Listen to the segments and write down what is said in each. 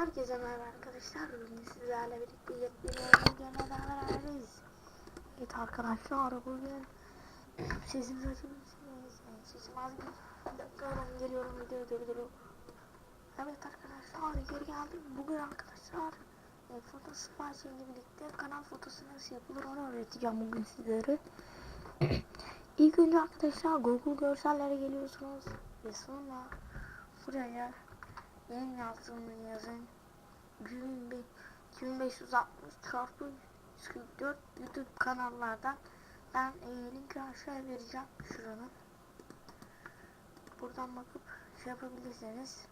Herkese merhaba arkadaşlar. Bugün sizlerle birlikte yepyeni videoyla daha beraberiz. Evet arkadaşlar bugün açabilirsiniz. Yani sesim az bir dakika oğlum, geliyorum video durdurup. Evet arkadaşlar geri geldim. Bugün arkadaşlar e, foto sipariş ile birlikte kanal fotosu nasıl yapılır onu öğreteceğim bugün sizlere. İlk önce arkadaşlar Google görsellere geliyorsunuz ve sonra buraya yayın yazdığını yazın. 2560 çarpı 144 YouTube kanallardan ben e, linki aşağıya vereceğim şuranın. Buradan bakıp şey yapabilirsiniz.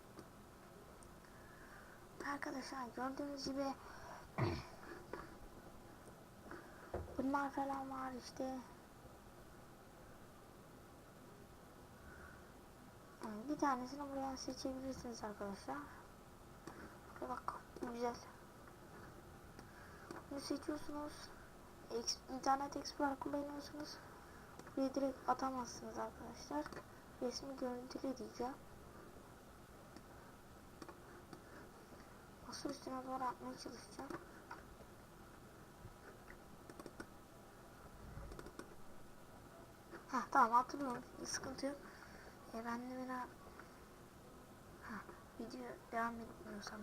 Arkadaşlar gördüğünüz gibi bunlar falan var işte. Bir tanesini buraya seçebilirsiniz arkadaşlar. Ve bak güzel. Bunu seçiyorsunuz. Ex internet Explorer kullanıyorsunuz. Buraya direkt atamazsınız arkadaşlar. Resmi görüntüle diyeceğim. Masa üstüne doğru atmaya çalışacağım. Ha tamam hatırlıyorum. Sıkıntı yok. E ben de bana ha, video devam etmiyorsam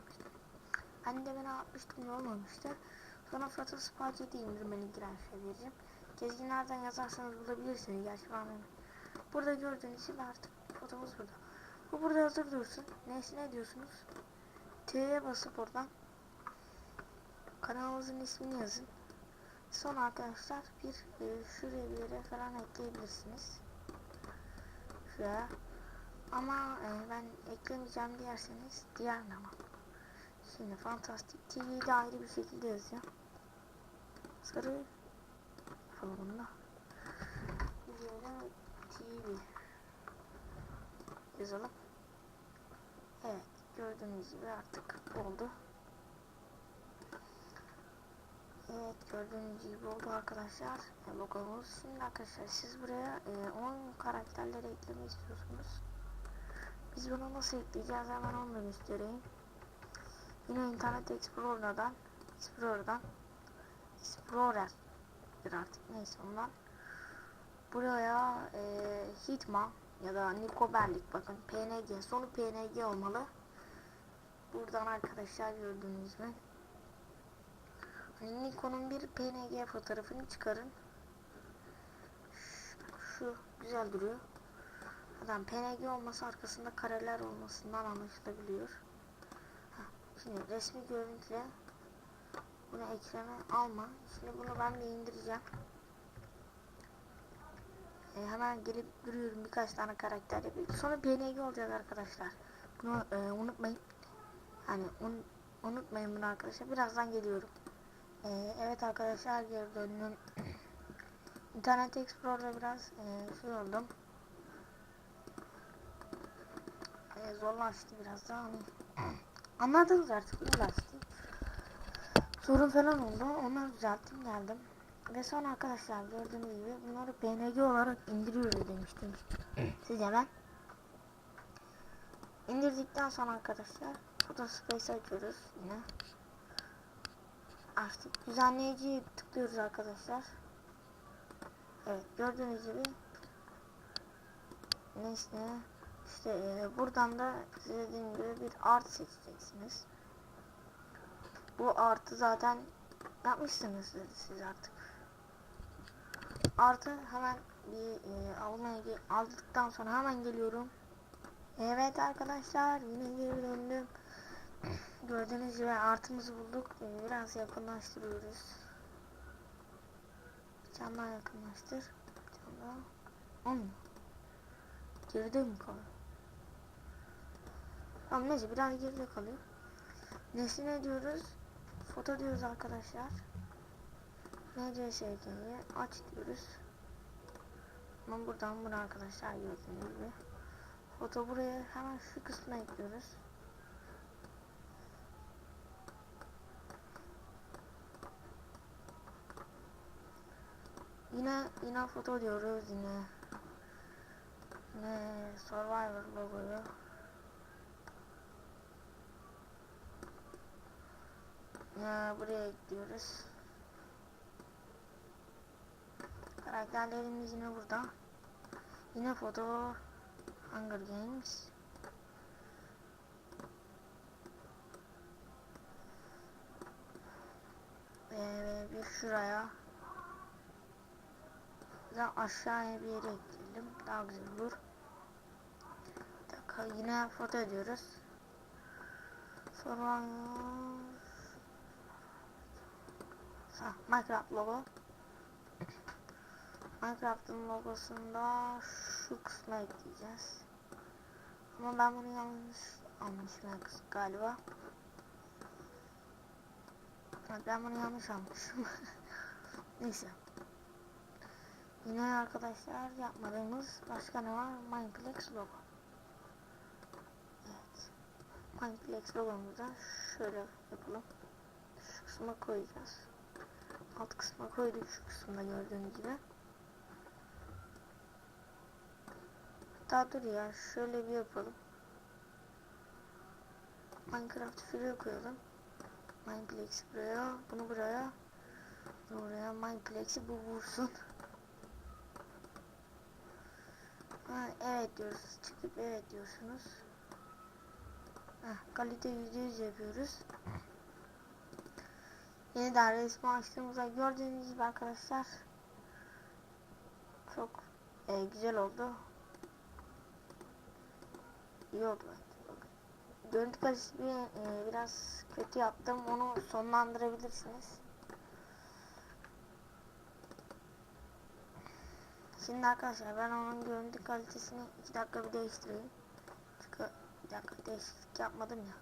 ben de atmıştım ne olmamıştı. Sonra foto spaceti indirmeni giren şey vereceğim. Gezginlerden yazarsanız bulabilirsiniz. Gerçi ben. Burada gördüğünüz gibi artık fotomuz burada. Bu burada hazır dursun. Neyse ne diyorsunuz? T'ye basıp oradan kanalımızın ismini yazın. Son arkadaşlar bir e, şuraya bir yere falan ekleyebilirsiniz. Şuraya. Ama e, ben eklemeyeceğim diyerseniz diğer nama. Şimdi Fantastik TV'de ayrı bir şekilde yazacağım. Sarı yapalım bunu da. Üzerine TV yazalım. Evet gördüğünüz gibi artık oldu. Evet gördüğünüz gibi oldu arkadaşlar. E, logomuz. Şimdi arkadaşlar siz buraya e, 10 karakterleri eklemek istiyorsunuz. Biz bunu nasıl ekleyeceğiz hemen onu da göstereyim. Yine internet Explorer'dan Explorer'dan Explorer artık neyse ondan buraya e, Hitman ya da Nico Bellic bakın PNG sonu PNG olmalı. Buradan arkadaşlar gördüğünüz gibi Nikon'un bir PNG fotoğrafını çıkarın. Şu, şu güzel duruyor. Adam PNG olması arkasında kareler olmasından anlaşılabiliyor. Ha, şimdi resmi görüntüle bunu ekrana alma. Şimdi bunu ben bir indireceğim. E, hemen gelip duruyorum birkaç tane karakter yapayım. Sonra PNG olacak arkadaşlar. Bunu e, unutmayın. Hani un, unutmayın bunu arkadaşlar. Birazdan geliyorum. Ee, evet arkadaşlar geri döndüm. İnternet Explorer'da biraz e, şey oldum. E, zorlaştı biraz daha hani. Anladınız artık uğraştı. Sorun falan oldu. Onları düzelttim geldim. Ve sonra arkadaşlar gördüğünüz gibi bunları PNG olarak indiriyoruz demiştim. Size ben. İndirdikten sonra arkadaşlar Photospace açıyoruz yine açtık. Düzenleyiciye tıklıyoruz arkadaşlar. Evet gördüğünüz gibi nesne işte e, buradan da dediğim gibi bir art seçeceksiniz. Bu artı zaten yapmışsınız siz artık. Artı hemen bir e, almaya aldıktan sonra hemen geliyorum. Evet arkadaşlar yine geri. Gördüğünüz gibi artımızı bulduk. Biraz yakınlaştırıyoruz. Bir yakınlaştır. Bir tane daha. Geride mi kalıyor? Tamam neyse biraz geride kalıyor. Nesine diyoruz? Foto diyoruz arkadaşlar. NCSG'yi aç diyoruz. Ama buradan bunu arkadaşlar gördüğünüz gibi. Foto buraya hemen şu kısmına ekliyoruz. Yine yine foto diyoruz yine. Yine Survivor logoyu. Ee, buraya ekliyoruz. Karakterlerimiz yine burada. Yine foto Hunger Games. Ve bir şuraya. De aşağıya bir yere ekleyelim. Daha güzel olur. Dakika yine foto ediyoruz. Sonra Ha, Minecraft logo. Minecraft'ın logosunda şu kısma ekleyeceğiz. Ama ben bunu yanlış almışım galiba. Ben bunu yanlış almışım. Neyse. Yine arkadaşlar yapmadığımız başka ne var? Mineplex logo. Evet. Mineplex logomuzu şöyle yapalım. Şu kısma koyacağız. Alt kısma koyduk şu kısımda gördüğünüz gibi. Hatta dur ya şöyle bir yapalım. Minecraft şuraya koyalım. Mineplex buraya, bunu buraya, bunu buraya. Mineplex'i bu vursun. Ha, evet diyoruz. Çıkıp evet diyorsunuz. Heh, kalite %100 yapıyoruz. Yeniden resmi açtığımızda gördüğünüz gibi arkadaşlar çok e, güzel oldu. İyi oldu. Bakın. Görüntü kalitesini e, biraz kötü yaptım. Onu sonlandırabilirsiniz. Şimdi arkadaşlar ben onun görüntü kalitesini 2 dakika bir değiştireyim. Çünkü bir dakika değişiklik yapmadım ya.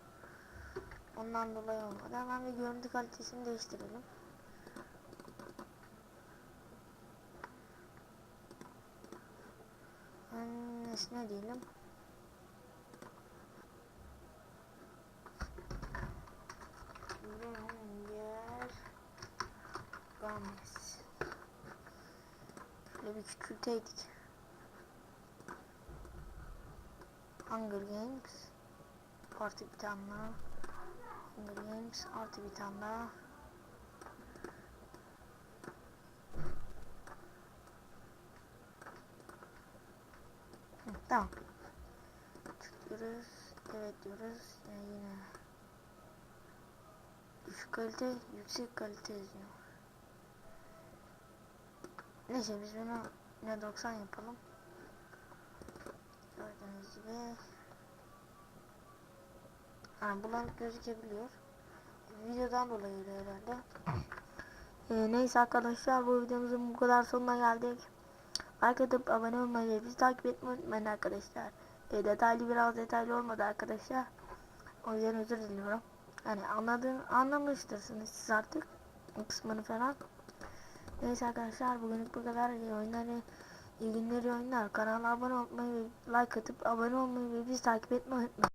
Ondan dolayı olmadı. Hemen bir görüntü kalitesini değiştirelim. Ben nesne diyelim. Bir küçülteydik. Hunger Games. Parti bir tane daha. Hunger Games artı bir tane daha. Hı, tamam. Tıklıyoruz. Evet diyoruz. Yani yine düşük kalite, yüksek kalite yazıyor. Neyse biz bunu yine 90 yapalım. Gördüğünüz gibi yani bulanık gözükebiliyor. Videodan dolayı herhalde. Ee, neyse arkadaşlar bu videomuzun bu kadar sonuna geldik. Like atıp abone olmayı ve bizi takip etmeyi unutmayın arkadaşlar. Ee, detaylı biraz detaylı olmadı arkadaşlar. O yüzden özür diliyorum. Yani anladığın anlamıştırsınız siz artık. O kısmını falan. Neyse arkadaşlar bugünlük bu kadar. İyi oyunları, iyi günleri oyunlar. Kanala abone olmayı like atıp abone olmayı ve bizi takip etmeyi unutmayın.